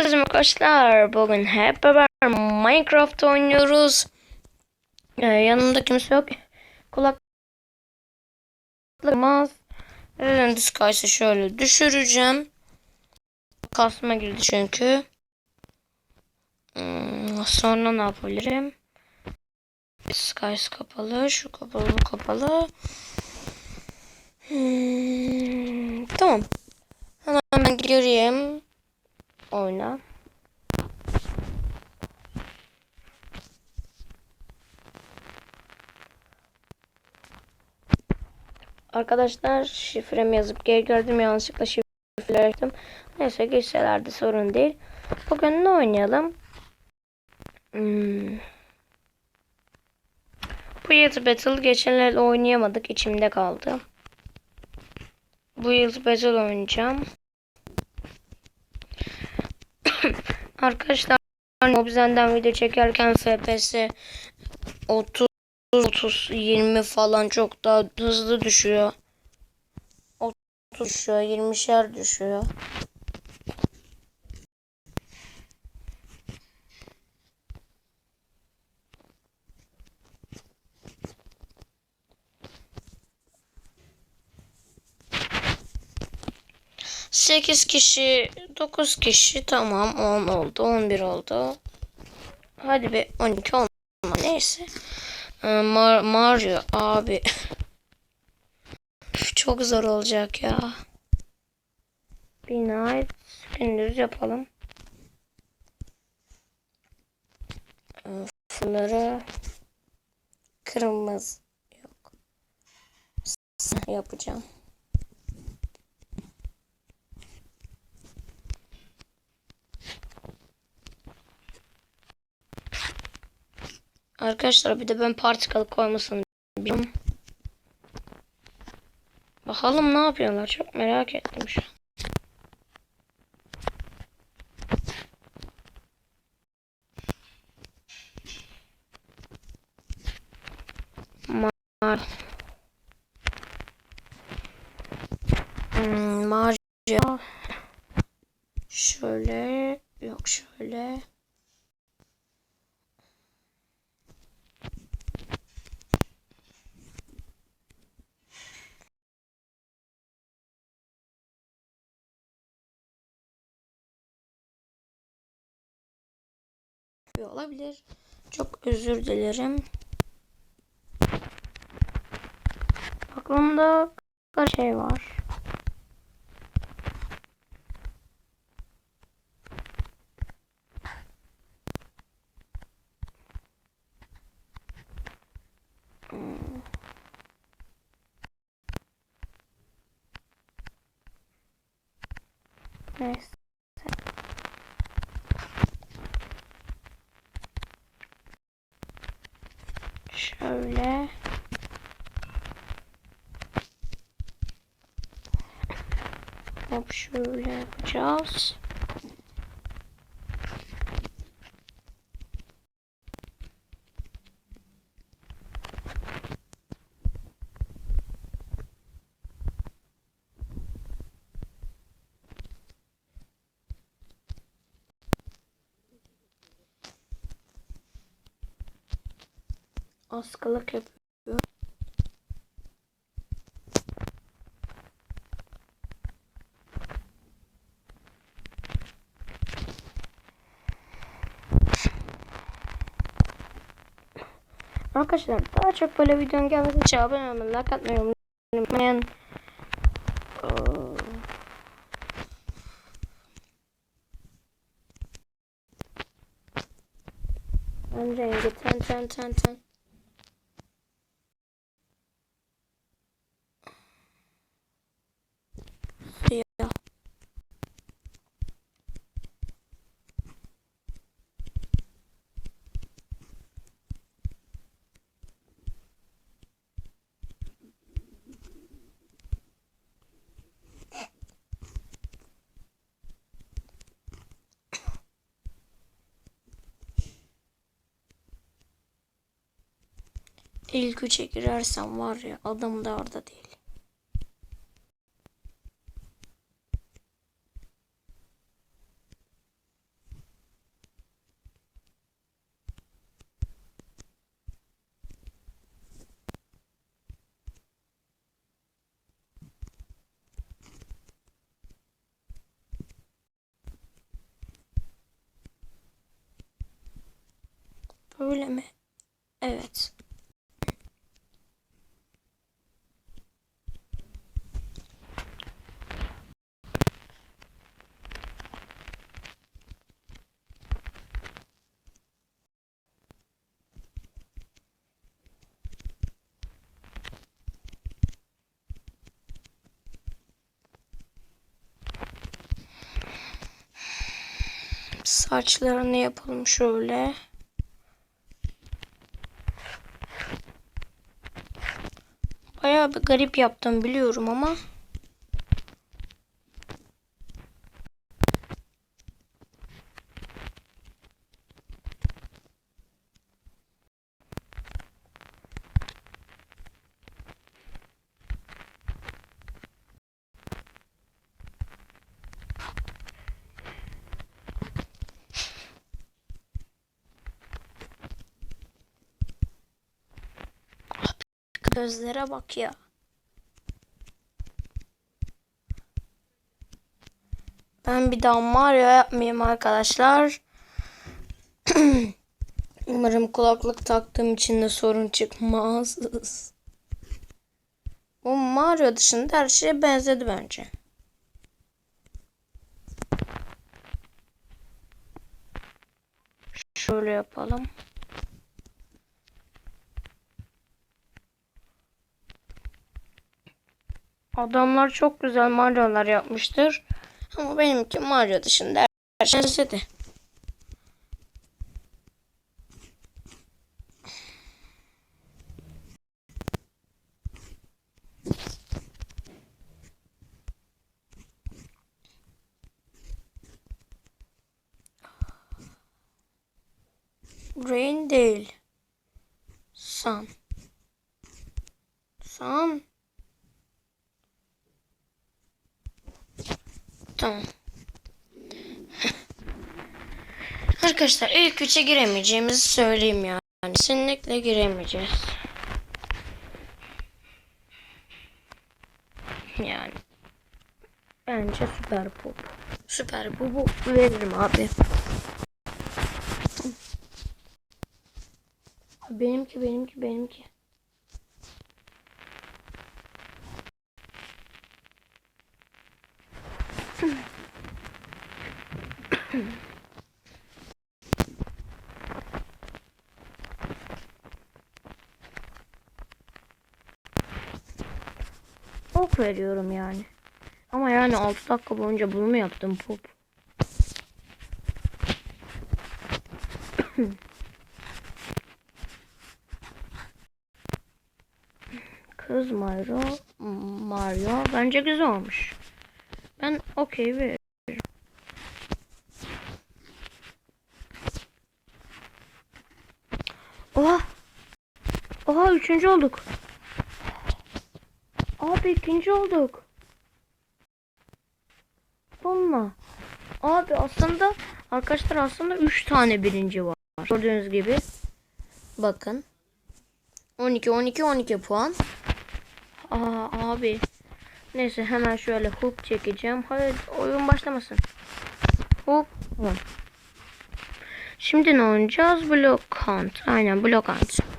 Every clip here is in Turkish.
Herkese arkadaşlar bugün hep beraber Minecraft oynuyoruz. Ee, yanımda kimse yok. Kulaklıkmaz. Radiant Skys'ı şöyle düşüreceğim. Kasma girdi çünkü. Hmm, sonra ne yapabilirim? Skies kapalı. Şu kapalı bu kapalı. Hmm, tamam. Hemen gireyim. Oyna. Arkadaşlar şifremi yazıp geri gördüm yanlışlıkla şifreleri yaptım. Neyse geçselerde sorun değil. Bugün ne oynayalım? Hmm. Bu yıl Battle geçen oynayamadık içimde kaldı. Bu yıl Battle oynayacağım. Arkadaşlar Mobzen'den video çekerken FPS 30 30 20 falan çok daha hızlı düşüyor. 30 düşüyor, 20'şer düşüyor. Sekiz kişi, dokuz kişi tamam on oldu, on bir oldu. Hadi be 12 olma neyse. Ee, Mar Mario abi. Çok zor olacak ya. Night gündüz yapalım. Ee, Bunları kırmızı yok. Yapacağım. Arkadaşlar bir de ben partikalı koymasını biliyorum. Bakalım ne yapıyorlar çok merak ettim şu an. Mar hmm, Mario şöyle yok şöyle yapıyor olabilir. Çok özür dilerim. Aklımda şey var. Hmm. Neyse. Şöyle. Hop şöyle yapacağız. Askılık yapıyor. Arkadaşlar daha çok böyle videonun gelmesi için abone olmayı, like atmayı unutmayın. Rengi ten ten ten ten. Siyah. İlk üçe girersem var ya adam da orada değil. Öyle mi? Evet. Saçlarını yapalım şöyle. Bayağı bir garip yaptım biliyorum ama. Gözlere bak ya. Ben bir daha Mario yapmayayım arkadaşlar. Umarım kulaklık taktığım için de sorun çıkmaz. Bu Mario dışında her şeye benzedi bence. Şöyle yapalım. Adamlar çok güzel Mario'lar yapmıştır. Ama benimki Mario dışında her şey benzedi. Rain değil. Sun. Sun. Tamam. Arkadaşlar ilk üçe giremeyeceğimizi söyleyeyim yani. Kesinlikle giremeyeceğiz. Yani. Bence süper pop. Süper popu veririm abi. Benimki benimki benimki. Veriyorum yani. Ama yani 6 dakika boyunca bunu mu yaptım pop? Kız Mario, Mario bence güzel olmuş. Ben okey veririm. Oha! Oha üçüncü olduk. Abi ikinci olduk. Valla. Abi aslında arkadaşlar aslında 3 tane birinci var. Gördüğünüz gibi. Bakın. 12 12 12 puan. Aa abi. Neyse hemen şöyle hook çekeceğim. Hayır oyun başlamasın. Hook. Şimdi ne oynayacağız? Block hunt. Aynen block hunt.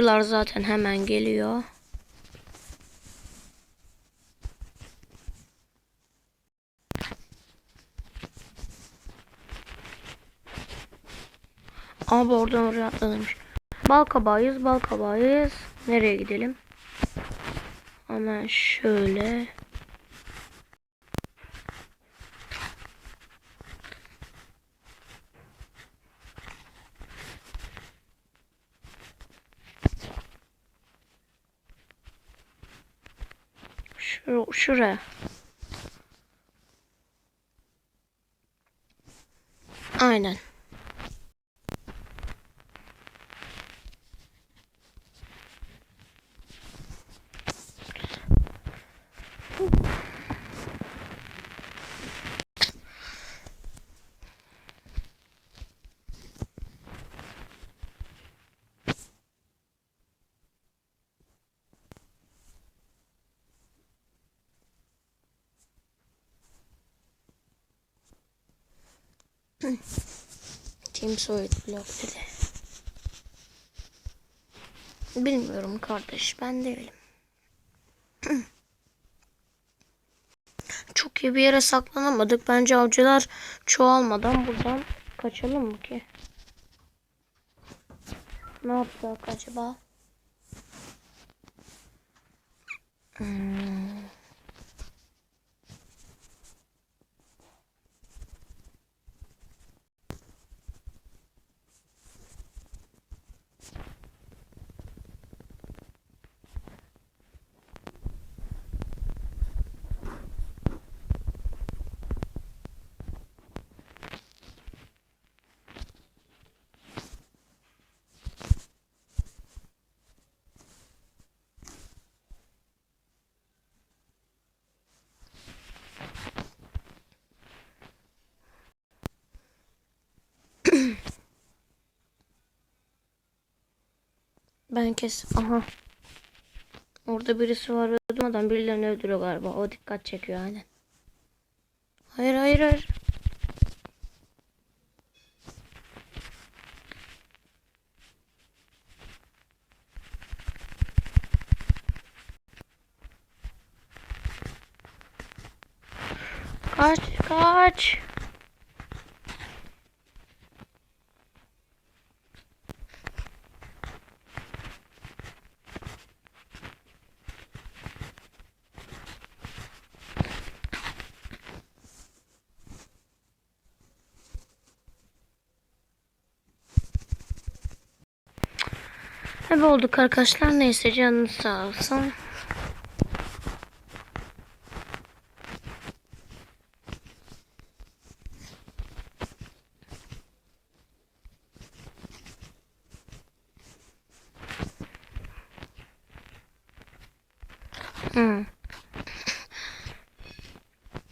Oyuncular zaten hemen geliyor. Abi oradan oraya atlamış. Bal kabağıyız, bal kabağıyız. Nereye gidelim? Hemen şöyle. Şu, şuraya. Aynen. Team Soyut blok dedi. Bilmiyorum kardeş ben değilim. Çok iyi bir yere saklanamadık. Bence avcılar çoğalmadan buradan kaçalım mı ki? Ne yapsak acaba? Hmm. Ben kes. Aha. Orada birisi var ve durmadan birilerini öldürüyor galiba. O dikkat çekiyor aynen. Hayır hayır hayır. Kaç kaç. Hep olduk arkadaşlar. Neyse canınız sağ olsun.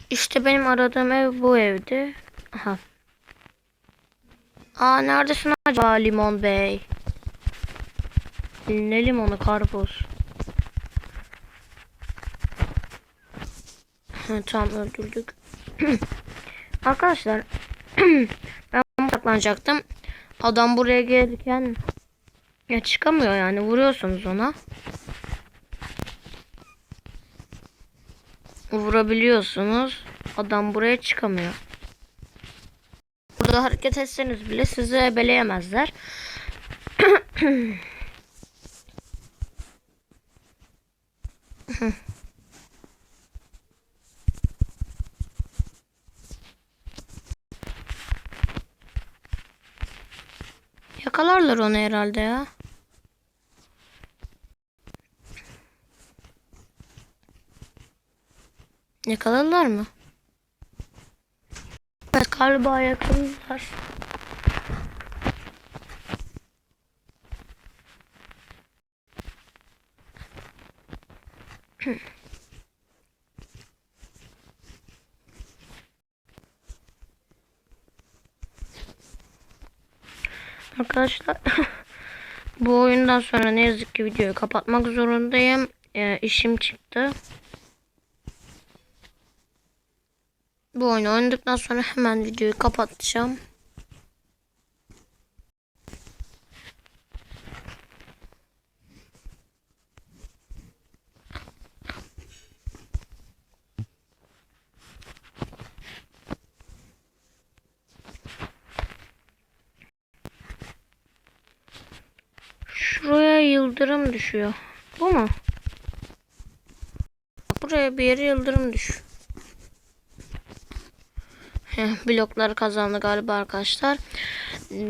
İşte benim aradığım ev bu evdi. Aha. Aa neredesin acaba Limon Bey? Ne limonu karpuz. Tamam öldürdük. Arkadaşlar ben saklanacaktım. Adam buraya gelirken ya çıkamıyor yani vuruyorsunuz ona. Vurabiliyorsunuz. Adam buraya çıkamıyor. Burada hareket etseniz bile sizi ebeleyemezler. Yakalarlar onu herhalde ya. Yakalarlar mı? Evet galiba yakaladılar. Arkadaşlar bu oyundan sonra ne yazık ki videoyu kapatmak zorundayım. Ee, işim çıktı. Bu oyunu oynadıktan sonra hemen videoyu kapatacağım. Şuraya yıldırım düşüyor. Bu mu? Buraya bir yere yıldırım düş. Blokları kazandı galiba arkadaşlar.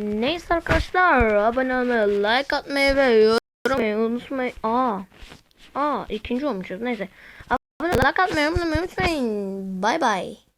Neyse arkadaşlar abone olmayı, like atmayı ve yorum atmayı unutmayın. Aa, aa ikinci olmuşuz neyse. Abone olmayı, like atmayı unutmayın. Bye bye.